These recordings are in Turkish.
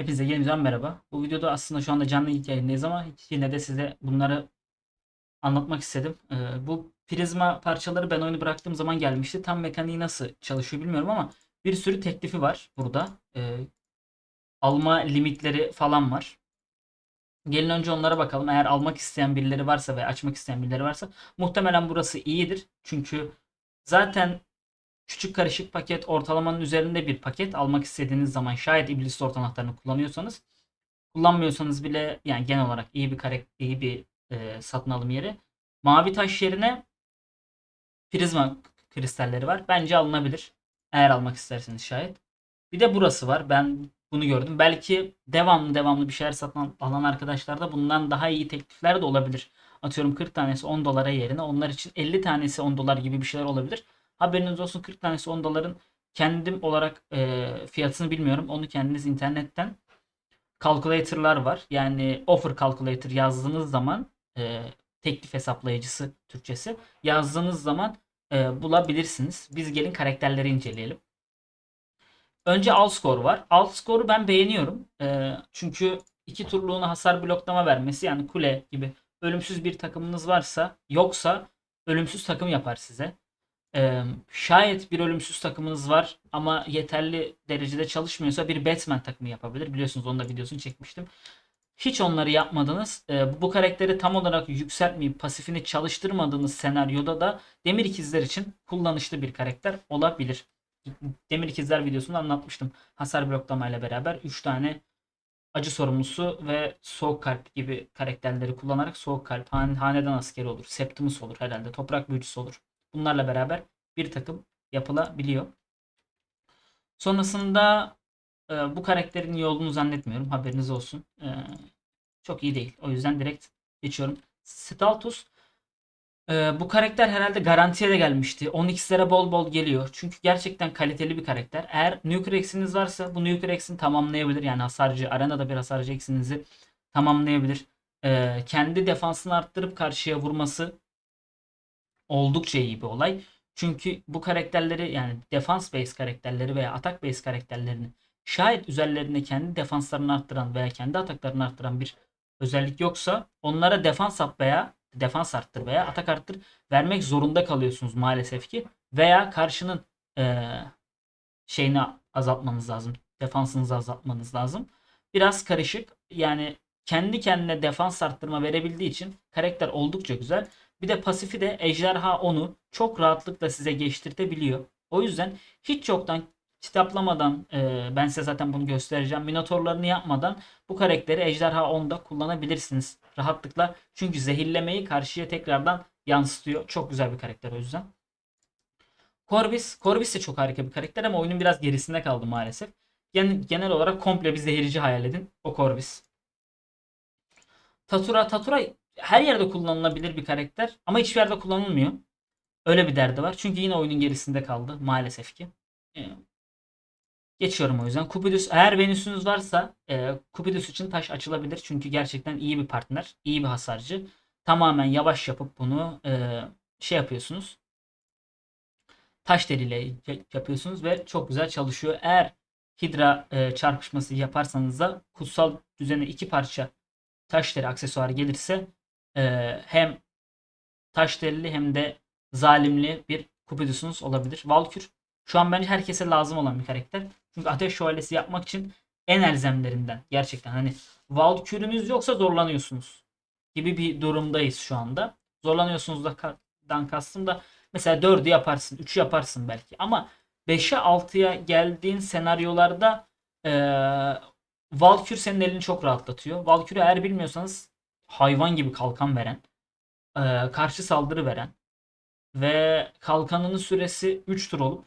Hepinize yeniden merhaba. Bu videoda aslında şu anda canlı ilk yayındayız ama yine de size bunları anlatmak istedim. Ee, bu prizma parçaları ben oyunu bıraktığım zaman gelmişti. Tam mekaniği nasıl çalışıyor bilmiyorum ama bir sürü teklifi var burada. Ee, alma limitleri falan var. Gelin önce onlara bakalım. Eğer almak isteyen birileri varsa ve açmak isteyen birileri varsa muhtemelen burası iyidir. Çünkü zaten küçük karışık paket ortalamanın üzerinde bir paket almak istediğiniz zaman şayet iblis orta anahtarını kullanıyorsanız kullanmıyorsanız bile yani genel olarak iyi bir karak iyi bir e, satın alım yeri. Mavi taş yerine prizma kristalleri var. Bence alınabilir. Eğer almak isterseniz şayet. Bir de burası var. Ben bunu gördüm. Belki devamlı devamlı bir şeyler satın alan arkadaşlarda bundan daha iyi teklifler de olabilir. Atıyorum 40 tanesi 10 dolara yerine onlar için 50 tanesi 10 dolar gibi bir şeyler olabilir. Haberiniz olsun 40 tanesi 10 doların kendim olarak e, fiyatını bilmiyorum. Onu kendiniz internetten calculator'lar var. Yani offer calculator yazdığınız zaman e, teklif hesaplayıcısı Türkçesi yazdığınız zaman e, bulabilirsiniz. Biz gelin karakterleri inceleyelim. Önce alt score var. Alt score'u ben beğeniyorum. E, çünkü iki turluğuna hasar bloklama vermesi yani kule gibi ölümsüz bir takımınız varsa yoksa ölümsüz takım yapar size. Ee, şayet bir ölümsüz takımınız var ama yeterli derecede çalışmıyorsa bir Batman takımı yapabilir. Biliyorsunuz onun da videosunu çekmiştim. Hiç onları yapmadınız. Ee, bu karakteri tam olarak yükseltmeyip pasifini çalıştırmadığınız senaryoda da Demir İkizler için kullanışlı bir karakter olabilir. Demir İkizler videosunda anlatmıştım. Hasar bloklamayla beraber 3 tane acı sorumlusu ve soğuk kalp gibi karakterleri kullanarak soğuk kalp, han- hanedan askeri olur, Septimus olur herhalde, toprak büyücüsü olur. Bunlarla beraber bir takım yapılabiliyor. Sonrasında e, bu karakterin iyi olduğunu zannetmiyorum. Haberiniz olsun. E, çok iyi değil. O yüzden direkt geçiyorum. Staltus e, bu karakter herhalde garantiye de gelmişti. 10x'lere bol bol geliyor. Çünkü gerçekten kaliteli bir karakter. Eğer X'iniz varsa bu X'ini tamamlayabilir. Yani hasarcı, arenada bir hasarcı X'inizi tamamlayabilir. E, kendi defansını arttırıp karşıya vurması oldukça iyi bir olay. Çünkü bu karakterleri yani defans base karakterleri veya atak base karakterlerini şayet üzerlerinde kendi defanslarını arttıran veya kendi ataklarını arttıran bir özellik yoksa onlara defans up veya defans arttır veya atak arttır vermek zorunda kalıyorsunuz maalesef ki. Veya karşının eee, şeyini azaltmanız lazım. Defansınızı azaltmanız lazım. Biraz karışık. Yani kendi kendine defans arttırma verebildiği için karakter oldukça güzel. Bir de pasifi de Ejderha 10'u çok rahatlıkla size geçirtebiliyor. O yüzden hiç yoktan kitaplamadan e, ben size zaten bunu göstereceğim. Minotorlarını yapmadan bu karakteri Ejderha 10'da kullanabilirsiniz rahatlıkla. Çünkü zehirlemeyi karşıya tekrardan yansıtıyor. Çok güzel bir karakter o yüzden. Corvus, Corvus de çok harika bir karakter ama oyunun biraz gerisinde kaldı maalesef. Gen- genel olarak komple bir zehirci hayal edin. O Corvus. Tatura, Tatura her yerde kullanılabilir bir karakter ama hiçbir yerde kullanılmıyor. Öyle bir derdi var. Çünkü yine oyunun gerisinde kaldı maalesef ki. Ee, geçiyorum o yüzden. Cupidus eğer Venüs'ünüz varsa e, Cupidus için taş açılabilir. Çünkü gerçekten iyi bir partner. iyi bir hasarcı. Tamamen yavaş yapıp bunu e, şey yapıyorsunuz. Taş deliyle yapıyorsunuz ve çok güzel çalışıyor. Eğer Hidra e, çarpışması yaparsanız da kutsal düzene iki parça taş deri aksesuarı gelirse e, hem taş derili hem de zalimli bir Cupidus'unuz olabilir. Valkür şu an bence herkese lazım olan bir karakter. Çünkü ateş şövalyesi yapmak için en elzemlerinden gerçekten hani Valkür'ünüz yoksa zorlanıyorsunuz gibi bir durumdayız şu anda. Zorlanıyorsunuz da dan kastım da mesela 4'ü yaparsın, 3'ü yaparsın belki ama 5'e 6'ya geldiğin senaryolarda eee Valkür senin elini çok rahatlatıyor. Valkür'ü eğer bilmiyorsanız hayvan gibi kalkan veren, eee, karşı saldırı veren ve kalkanının süresi 3 tur olup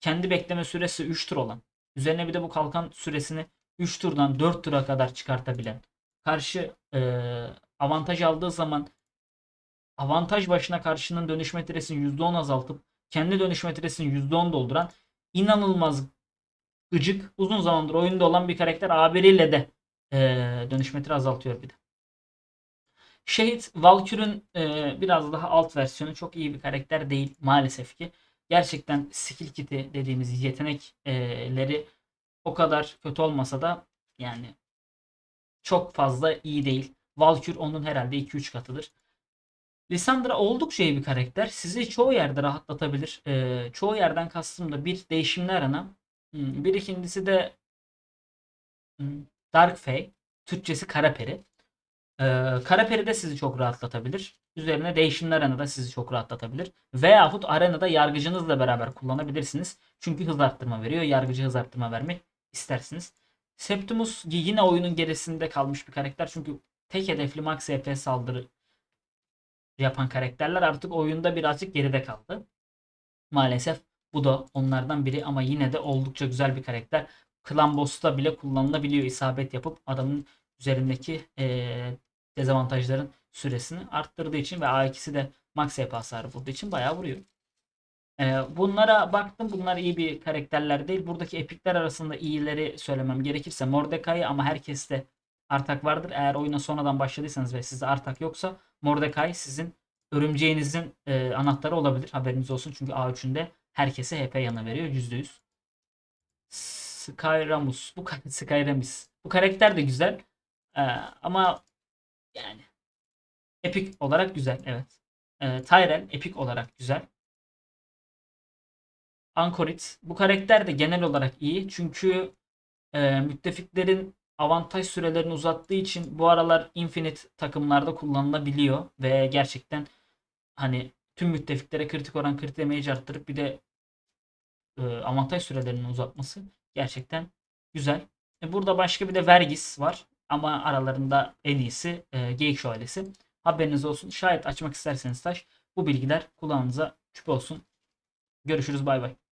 kendi bekleme süresi 3 tur olan, üzerine bir de bu kalkan süresini 3 turdan 4 tura kadar çıkartabilen, karşı eee, avantaj aldığı zaman avantaj başına karşının dönüş metresini %10 azaltıp kendi dönüş metresini %10 dolduran inanılmaz gıcık uzun zamandır oyunda olan bir karakter A1 de eee dönüş metre azaltıyor bir de. Şehit Valkyrie'nin eee, biraz daha alt versiyonu çok iyi bir karakter değil maalesef ki. Gerçekten skill kit'i dediğimiz yetenekleri o kadar kötü olmasa da Yani çok fazla iyi değil. Valkür onun herhalde 2-3 katıdır. Lissandra oldukça iyi bir karakter. Sizi çoğu yerde rahatlatabilir. Ee, çoğu yerden kastım da bir değişimli arana. Hmm, Bir ikincisi de hmm, Dark Fae. Türkçesi Karaperi. Ee, Karaperi de sizi çok rahatlatabilir. Üzerine değişimli arena da sizi çok rahatlatabilir. Veyahut arenada yargıcınızla beraber kullanabilirsiniz. Çünkü hız arttırma veriyor. Yargıcı hız arttırma vermek istersiniz. Septimus yine oyunun gerisinde kalmış bir karakter. Çünkü tek hedefli max HP saldırı yapan karakterler artık oyunda birazcık geride kaldı. Maalesef bu da onlardan biri ama yine de oldukça güzel bir karakter. Klan boss'ta bile kullanılabiliyor isabet yapıp adamın üzerindeki eee, dezavantajların süresini arttırdığı için ve A2'si de max HP hasarı vurduğu için bayağı vuruyor. Eee, bunlara baktım. Bunlar iyi bir karakterler değil. Buradaki epikler arasında iyileri söylemem gerekirse Mordecai ama herkeste Artak vardır. Eğer oyuna sonradan başladıysanız ve sizde Artak yoksa Mordecai sizin örümceğinizin e, anahtarı olabilir. Haberiniz olsun. Çünkü A3'ünde herkese HP yanı veriyor. %100. Skyramus. Bu Skyramis. Bu karakter de güzel. Ee, ama yani epik olarak güzel. Evet. Ee, Tyrell epik olarak güzel. Anchorit. Bu karakter de genel olarak iyi. Çünkü e, müttefiklerin avantaj sürelerini uzattığı için bu aralar Infinite takımlarda kullanılabiliyor ve gerçekten hani tüm müttefiklere kritik oran kritik damage arttırıp bir de e, avantaj sürelerini uzatması gerçekten güzel. E, burada başka bir de Vergis var ama aralarında en iyisi e, Geyik Şövalyesi. Haberiniz olsun. Şayet açmak isterseniz taş bu bilgiler kulağınıza küp olsun. Görüşürüz bay bay.